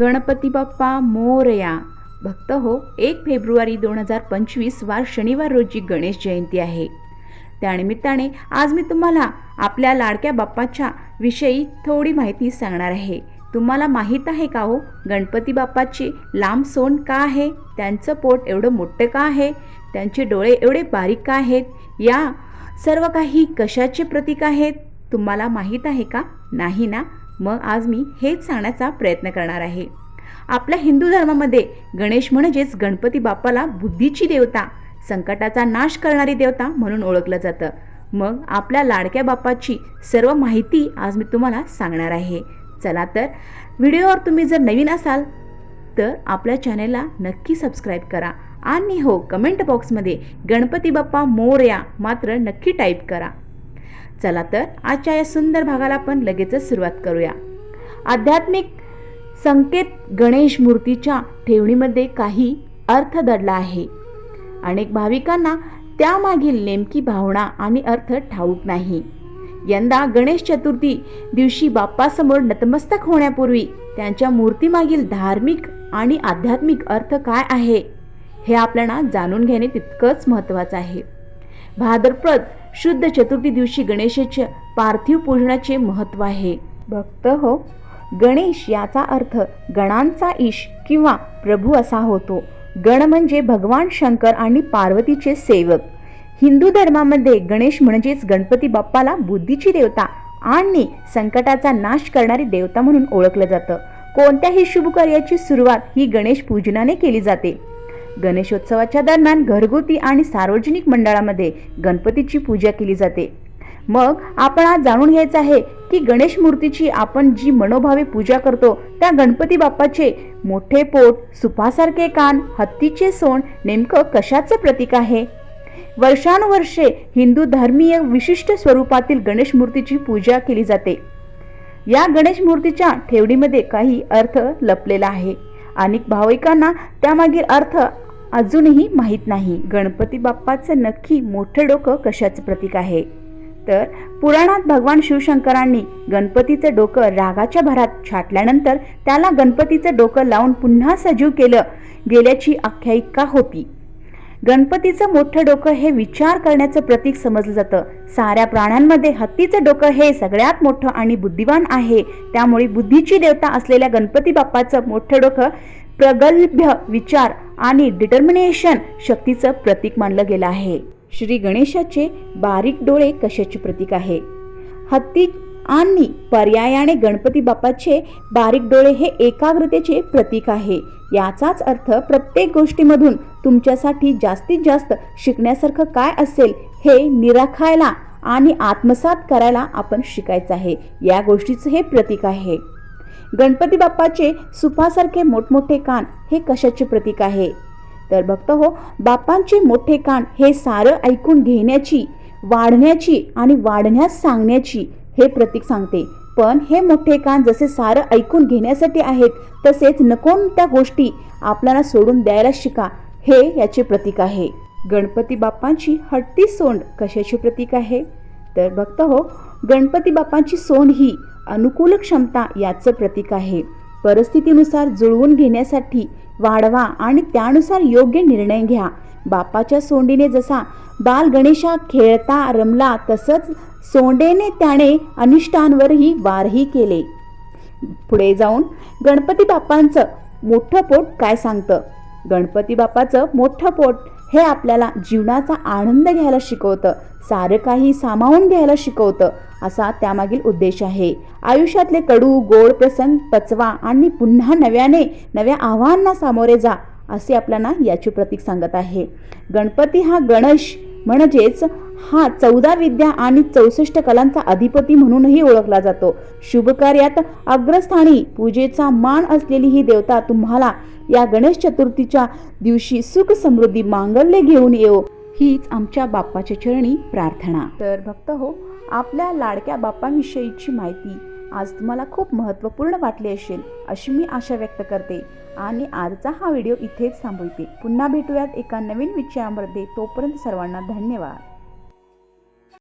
गणपती बाप्पा मोरया. भक्त हो एक फेब्रुवारी दोन हजार पंचवीस वार शनिवार रोजी गणेश जयंती आहे. त्यानिमित्ताने आज मी तुम्हाला आपल्या लाडक्या बाप्पाच्या विषयी थोडी माहिती सांगणार आहे. तुम्हाला माहीत आहे का हो गणपती बाप्पाची लांब सोंड का आहे? त्यांचं पोट एवढं मोठं का आहे? त्यांचे डोळे एवढे बारीक का आहेत? या सर्व काही कशाचे प्रतीक आहेत? तुम्हाला माहीत आहे का? नाही ना? मग आज मी हेच सांगण्याचा प्रयत्न करणार आहे. आपल्या हिंदू धर्मामध्ये गणेश म्हणजेच गणपती बाप्पाला बुद्धीची देवता संकटाचा नाश करणारी देवता म्हणून ओळखलं जातं. मग आपल्या लाडक्या बाप्पाची सर्व माहिती आज मी तुम्हाला सांगणार आहे. चला तर व्हिडिओवर तुम्ही जर नवीन असाल तर आपल्या चॅनेलला नक्की सबस्क्राईब करा. आणि हो कमेंट बॉक्समध्ये गणपती बाप्पा मोरया मात्र नक्की टाईप करा. चला तर आजच्या या सुंदर भागाला आपण लगेचच सुरुवात करूया. आध्यात्मिक संकेत गणेश मूर्तीच्या ठेवणीमध्ये काही अर्थ दडला आहे. अनेक भाविकांना त्यामागील नेमकी भावना आणि अर्थ ठाऊक नाही. यंदा गणेश चतुर्थी दिवशी बाप्पासमोर नतमस्तक होण्यापूर्वी त्यांच्या मूर्तीमागील धार्मिक आणि आध्यात्मिक अर्थ काय आहे हे आपल्याला जाणून घेणे तितकंच महत्त्वाचं आहे. भाद्रपद शुद्ध चतुर्थी दिवशी गणेशाच्या पार्थिव पूजनाचे महत्त्व आहे. भक्त हो गणेश याचा अर्थ गणांचा ईश किंवा प्रभू असा होतो. गण म्हणजे भगवान शंकर आणि पार्वतीचे सेवक. हिंदू धर्मामध्ये गणेश म्हणजेच गणपती बाप्पाला बुद्धीची देवता आणि संकटाचा नाश करणारी देवता म्हणून ओळखलं जातं. कोणत्याही शुभ कार्याची सुरुवात ही गणेश पूजनाने केली जाते. गणेशोत्सवाच्या दरम्यान घरगुती आणि सार्वजनिक मंडळामध्ये गणपतीची पूजा केली जाते. मग आपण आज जाणून घ्यायचं आहे की गणेश मूर्तीची आपण जी मनोभावे पूजा करतो त्या गणपती बाप्पाचे मोठे पोट सुपासारखे कान हत्तीचे सोंड नेमकं कशाचं प्रतीक आहे? वर्षानुवर्षे हिंदू धर्मीय विशिष्ट स्वरूपातील गणेश मूर्तीची पूजा केली जाते. या गणेश मूर्तीच्या ठेवणीमध्ये काही अर्थ लपलेला आहे. अनेक भाविकांना त्यामागील अर्थ अजूनही माहीत नाही गणपती बाप्पाचं नक्की मोठं डोकं कशाचं प्रतीक आहे. तर पुराणात भगवान शिवशंकरांनी गणपतीचं डोकं रागाच्या भरात छाटल्यानंतर त्याला गणपतीचं डोकं लावून पुन्हा सजीव केलं गेल्याची आख्यायिका होती. गणपतीचं मोठं डोकं हे विचार करण्याचं प्रतीक समजलं जातं. साऱ्या प्राण्यांमध्ये हत्तीचं डोकं हे सगळ्यात मोठं आणि बुद्धिवान आहे. त्यामुळे बुद्धीची देवता असलेल्या गणपती बाप्पाचं मोठं डोकं प्रगल्भ विचार आणि डिटर्मिनेशन शक्तीचं प्रतीक मानलं गेलं आहे. श्री गणेशाचे बारीक डोळे कशाचे प्रतीक आहे? हत्ती आणि पर्यायाने गणपती बाप्पाचे बारीक डोळे हे एकाग्रतेचे प्रतीक आहे. याचाच अर्थ प्रत्येक गोष्टीमधून तुमच्यासाठी जास्तीत जास्त शिकण्यासारखं काय असेल हे निराखायला आणि आत्मसात करायला आपण शिकायचं आहे. या गोष्टीचं हे प्रतीक आहे. गणपती बाप्पाचे सुपासारखे मोठमोठे कान हे कशाचे प्रतीक आहे? तर भक्त हो बाप्पांचे मोठे कान हे सारं ऐकून घेण्याची वाढण्याची आणि वाढण्यास सांगण्याची हे प्रतीक सांगते. पण हे मोठे कान जसे सारं ऐकून घेण्यासाठी आहेत तसेच नकोन गोष्टी आपल्याला सोडून द्यायला शिका हे याचे प्रतीक आहे. गणपती बाप्पांची हट्टी सोंड कशाचे प्रतीक आहे? तर भक्त हो गणपती बाप्पांची सोंड ही अनुकूल क्षमता याचं प्रतीक आहे. परिस्थितीनुसार जुळवून घेण्यासाठी वाढवा आणि त्यानुसार योग्य निर्णय घ्या. बापाच्या सोंडीने जसा बाल गणेशा खेळता रमला तसंच सोंडेने त्याने अनिष्टांवरही वारही केले. पुढे जाऊन गणपती बाप्पांचं मोठं पोट काय सांगतं? गणपती बाप्पाचं मोठं पोट हे आपल्याला जीवनाचा आनंद घ्यायला शिकवतं सारं काही सामावून घ्यायला शिकवतं असा त्यामागील उद्देश आहे. आयुष्यातले कडू गोड प्रसंग पचवा आणि पुन्हा नव्याने नव्या आव्हानांना सामोरे जा असे आपल्याला याचे प्रतीक सांगत आहे. गणपती हा गणेश म्हणजेच हा चौदा विद्या आणि चौसष्ट कलांचा अधिपती म्हणूनही ओळखला जातो. शुभ कार्यात अग्रस्थानी पूजेचा मान असलेली ही देवता तुम्हाला या गणेश चतुर्थीच्या दिवशी सुख समृद्धी मांगल्य घेऊन येऊ हीच आमच्या बाप्पाच्या चरणी प्रार्थना. तर भक्त हो आपल्या लाडक्या बाप्पाविषयीची माहिती आज तुम्हाला खूप महत्त्वपूर्ण वाटली असेल अशी मी आशा व्यक्त करते. आणि आजचा हा व्हिडिओ इथेच थांबवते. पुन्हा भेटूयात एका नवीन विषयामध्ये. तोपर्यंत सर्वांना धन्यवाद.